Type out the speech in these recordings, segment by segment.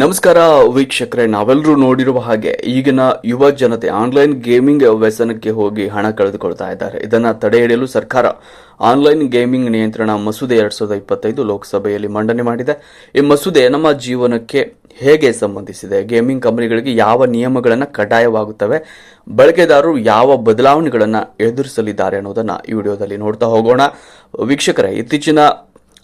ನಮಸ್ಕಾರ ವೀಕ್ಷಕರೇ ನಾವೆಲ್ಲರೂ ನೋಡಿರುವ ಹಾಗೆ ಈಗಿನ ಯುವ ಜನತೆ ಆನ್ಲೈನ್ ಗೇಮಿಂಗ್ ವ್ಯಸನಕ್ಕೆ ಹೋಗಿ ಹಣ ಕಳೆದುಕೊಳ್ತಾ ಇದ್ದಾರೆ. ಇದನ್ನು ತಡೆ ಹಿಡಿಯಲು ಸರ್ಕಾರ ಆನ್ಲೈನ್ ಗೇಮಿಂಗ್ ನಿಯಂತ್ರಣ ಮಸೂದೆ ಎರಡ್ ಸಾವಿರದ ಇಪ್ಪತ್ತೈದು ಲೋಕಸಭೆಯಲ್ಲಿ ಮಂಡನೆ ಮಾಡಿದೆ. ಈ ಮಸೂದೆ ನಮ್ಮ ಜೀವನಕ್ಕೆ ಹೇಗೆ ಸಂಬಂಧಿಸಿದೆ? ಗೇಮಿಂಗ್ ಕಂಪನಿಗಳಿಗೆ ಯಾವ ನಿಯಮಗಳನ್ನು ಕಡ್ಡಾಯವಾಗುತ್ತವೆ? ಬಳಕೆದಾರರು ಯಾವ ಬದಲಾವಣೆಗಳನ್ನು ಎದುರಿಸಲಿದ್ದಾರೆ ಅನ್ನೋದನ್ನು ಈ ವಿಡಿಯೋದಲ್ಲಿ ನೋಡ್ತಾ ಹೋಗೋಣ. ವೀಕ್ಷಕರೇ, ಇತ್ತೀಚಿನ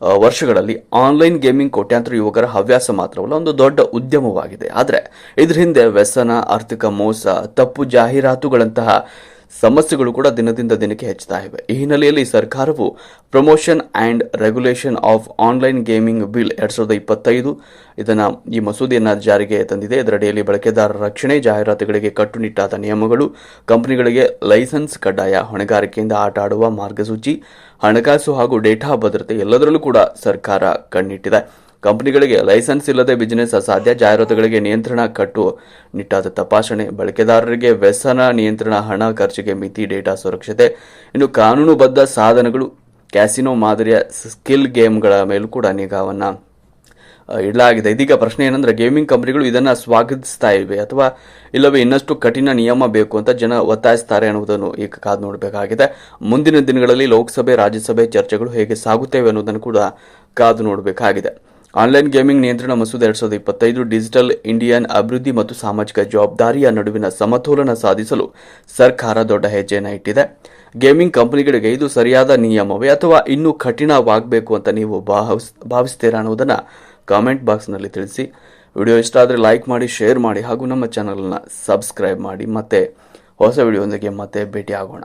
ವರ್ಷಗಳಲ್ಲಿ ಆನ್ಲೈನ್ ಗೇಮಿಂಗ್ ಕೋಟ್ಯಾಂತರ ಯುವಕರ ಹವ್ಯಾಸ ಮಾತ್ರವಲ್ಲ, ಒಂದು ದೊಡ್ಡ ಉದ್ಯಮವಾಗಿದೆ. ಆದರೆ ಇದ್ರ ಹಿಂದೆ ವ್ಯಸನ, ಆರ್ಥಿಕ ಮೋಸ, ತಪ್ಪು ಜಾಹೀರಾತುಗಳಂತಹ ಸಮಸ್ಯೆಗಳು ಕೂಡ ದಿನದಿಂದ ದಿನಕ್ಕೆ ಹೆಚ್ಚುತ್ತಾ ಇವೆ. ಈ ಹಿನ್ನೆಲೆಯಲ್ಲಿ ಸರ್ಕಾರವು promotion and regulation of online gaming bill ಎರಡ್ ಸಾವಿರದ ಇಪ್ಪತ್ತೈದು ಇದನ್ನು ಈ ಮಸೂದೆಯನ್ನು ಜಾರಿಗೆ ತಂದಿದೆ. ಇದರಡಿಯಲ್ಲಿ ಬಳಕೆದಾರರ ರಕ್ಷಣೆ, ಜಾಹೀರಾತುಗಳಿಗೆ ಕಟ್ಟುನಿಟ್ಟಾದ ನಿಯಮಗಳು, ಕಂಪನಿಗಳಿಗೆ ಲೈಸೆನ್ಸ್ ಕಡ್ಡಾಯ ಹೊಣೆಗಾರಿಕೆಯಿಂದ ಆಟ ಆಡುವ ಮಾರ್ಗಸೂಚಿ, ಹಣಕಾಸು ಹಾಗೂ ಡೇಟಾ ಭದ್ರತೆ ಎಲ್ಲದರಲ್ಲೂ ಕೂಡ ಸರ್ಕಾರ ಕಣ್ಣಿಟ್ಟಿದೆ. ಕಂಪನಿಗಳಿಗೆ ಲೈಸೆನ್ಸ್ ಇಲ್ಲದೆ ಬಿಸಿನೆಸ್ ಅಸಾಧ್ಯ, ಜಾಹೀರಾತುಗಳಿಗೆ ನಿಯಂತ್ರಣ ಕಟ್ಟು, ನಿಟ್ಟಾದ ತಪಾಸಣೆ, ಬಳಕೆದಾರರಿಗೆ ವ್ಯಸನ ನಿಯಂತ್ರಣ, ಹಣ ಖರ್ಚಿಗೆ ಮಿತಿ, ಡೇಟಾ ಸುರಕ್ಷತೆ, ಇನ್ನು ಕಾನೂನುಬದ್ಧ ಸಾಧನಗಳು, ಕ್ಯಾಸಿನೋ ಮಾದರಿಯ ಸ್ಕಿಲ್ ಗೇಮ್ಗಳ ಮೇಲೂ ಕೂಡ ನಿಗಾವನ್ನು ಇಡಲಾಗಿದೆ. ಇದೀಗ ಪ್ರಶ್ನೆ ಏನಂದ್ರೆ, ಗೇಮಿಂಗ್ ಕಂಪನಿಗಳು ಇದನ್ನ ಸ್ವಾಗತಿಸ್ತಾ ಇವೆ ಅಥವಾ ಇಲ್ಲವೇ ಇನ್ನಷ್ಟು ಕಠಿಣ ನಿಯಮ ಬೇಕು ಅಂತ ಜನ ಒತ್ತಾಯಿಸ್ತಾರೆ ಅನ್ನುವುದನ್ನು ಈಗ ಕಾದು ನೋಡಬೇಕಾಗಿದೆ. ಮುಂದಿನ ದಿನಗಳಲ್ಲಿ ಲೋಕಸಭೆ, ರಾಜ್ಯಸಭೆ ಚರ್ಚೆಗಳು ಹೇಗೆ ಸಾಗುತ್ತೇವೆ ಅನ್ನೋದನ್ನು ಕೂಡ ಕಾದು ನೋಡಬೇಕಾಗಿದೆ. ಆನ್ಲೈನ್ ಗೇಮಿಂಗ್ ನಿಯಂತ್ರಣ ಮಸೂದೆ ಎರಡ್ ಸಾವಿರದ ಇಪ್ಪತ್ತೈದು ಡಿಜಿಟಲ್ ಇಂಡಿಯನ್ ಅಭಿವೃದ್ಧಿ ಮತ್ತು ಸಾಮಾಜಿಕ ಜವಾಬ್ದಾರಿಯ ನಡುವಿನ ಸಮತೋಲನ ಸಾಧಿಸಲು ಸರ್ಕಾರ ದೊಡ್ಡ ಹೆಜ್ಜೆಯನ್ನು ಇಟ್ಟಿದೆ. ಗೇಮಿಂಗ್ ಕಂಪನಿಗಳಿಗೆ ಇದು ಸರಿಯಾದ ನಿಯಮವೇ ಅಥವಾ ಇನ್ನೂ ಕಠಿಣವಾಗಬೇಕು ಅಂತ ನೀವು ಭಾವಿಸ್, ಭಾವಿಸ್ತೀರಾ ಅನ್ನೋದನ್ನು ಕಾಮೆಂಟ್ ಬಾಕ್ಸ್ನಲ್ಲಿ ತಿಳಿಸಿ. ವಿಡಿಯೋ ಇಷ್ಟ ಆದರೆ ಲೈಕ್ ಮಾಡಿ, ಶೇರ್ ಮಾಡಿ ಹಾಗೂ ನಮ್ಮ ಚಾನಲ್ನ ಸಬ್ಸ್ಕ್ರೈಬ್ ಮಾಡಿ. ಮತ್ತೆ ಹೊಸ ವಿಡಿಯೋದೊಂದಿಗೆ ಮತ್ತೆ ಭೇಟಿ ಆಗೋಣ